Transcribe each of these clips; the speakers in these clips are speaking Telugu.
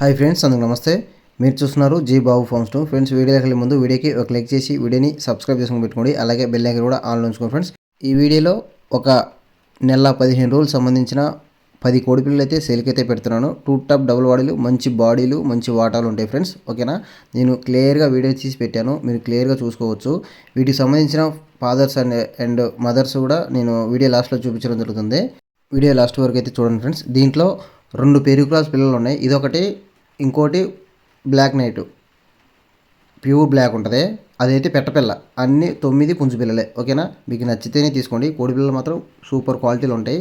హాయ్ ఫ్రెండ్స్ అందుకు నమస్తే. మీరు చూస్తున్నారు G Babu farms to friends వీడియోకి వెళ్ళే ముందు వీడియోకి ఒక లైక్ చేసి వీడియోని సబ్స్క్రైబ్ చేసుకుని పెట్టుకోండి. అలాగే బెల్ ఐకన్ కూడా ఆన్లో ఉంచుకోండి ఫ్రెండ్స్. ఈ వీడియోలో ఒక నెల పదిహేను రోజులు సంబంధించిన పది కోడి పిల్లలు అయితే సేల్కి అయితే పెడుతున్నాను. టూ టాప్ డబుల్ బాడీలు మంచి బాడీలు మంచి వాటాలు ఉంటాయి ఫ్రెండ్స్. ఓకేనా? నేను క్లియర్గా వీడియో తీసి పెట్టాను. మీరు క్లియర్గా చూసుకోవచ్చు. వీటికి సంబంధించిన ఫాదర్స్ అండ్ అండ్ మదర్స్ కూడా నేను వీడియో లాస్ట్లో చూపించడం జరుగుతుంది. వీడియో లాస్ట్ వరకు అయితే చూడండి ఫ్రెండ్స్. దీంట్లో రెండు పెరుగు క్లాస్ పిల్లలు ఉన్నాయి. ఇదొకటి ఇంకోటి బ్లాక్ నైట్. ప్యూర్ బ్లాక్ ఉంటుంది. అదైతే పెట్టపిల్ల అన్ని తొమ్మిది పుంజు పిల్లలే. ఓకేనా? మీకు నచ్చితేనే తీసుకోండి. కోడి పిల్లలు మాత్రం సూపర్ క్వాలిటీలు ఉంటాయి.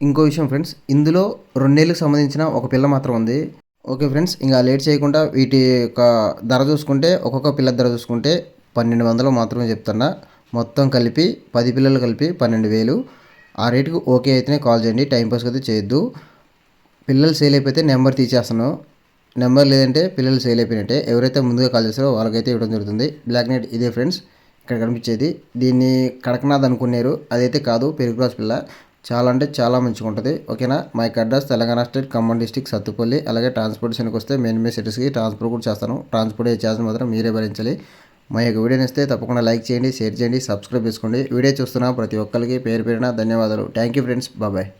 ఇంకో విషయం ఫ్రెండ్స్ ఇందులో రెండేళ్ళకి సంబంధించిన ఒక పిల్ల మాత్రం ఉంది. ఓకే ఫ్రెండ్స్ ఇంకా లేట్ చేయకుండా వీటి యొక్క ధర చూసుకుంటే ఒక్కొక్క పిల్ల ధర చూసుకుంటే పన్నెండు వందలు మాత్రమే చెప్తున్నా. మొత్తం కలిపి పది పిల్లలు కలిపి పన్నెండు వేలు. ఆ రేటుకు ఓకే అయితేనే కాల్ చేయండి. టైంపాస్కి అయితే చేయొద్దు. పిల్లలు సేల్ అయిపోతే నెంబర్ తీసేస్తాను నెంబర్ లేదంటే పిల్లలు సేల్ అయిపోయినట్టే. ఎవరైతే ముందుగా కాల్ చేస్తారో వాళ్ళకైతే ఇవ్వడం జరుగుతుంది. బ్లాక్ నైట్ ఇదే ఫ్రెండ్స్ ఇక్కడ కనిపించేది. దీన్ని కడకనాథ్ అనుకున్నారు. అదైతే కాదు పెరుగు క్రాస్ పిల్ల. చాలా అంటే చాలా మంచిగా ఉంటుంది. ఓకేనా? మా యొక్క address Telangana state Khammam district Sathupalli అలాగే ట్రాన్స్పోర్టేషన్కి వస్తే మెయిన్ మెయిన్ సిటీస్కి ట్రాన్స్పోర్ట్ కూడా చేస్తాను. ట్రాన్స్పోర్ట్ చేసిన మాత్రం మీరే భరించాలి. మా యొక్క వీడియోని ఇస్తే తప్పకుండా లైక్ చేయండి షేర్ చేయండి సబ్స్క్రైబ్ చేసుకోండి. వీడియో చూస్తున్న ప్రతి ఒక్కరికి పేరు పేరున ధన్యవాదాలు. థ్యాంక్ యూ ఫ్రెండ్స్ బాబాయ్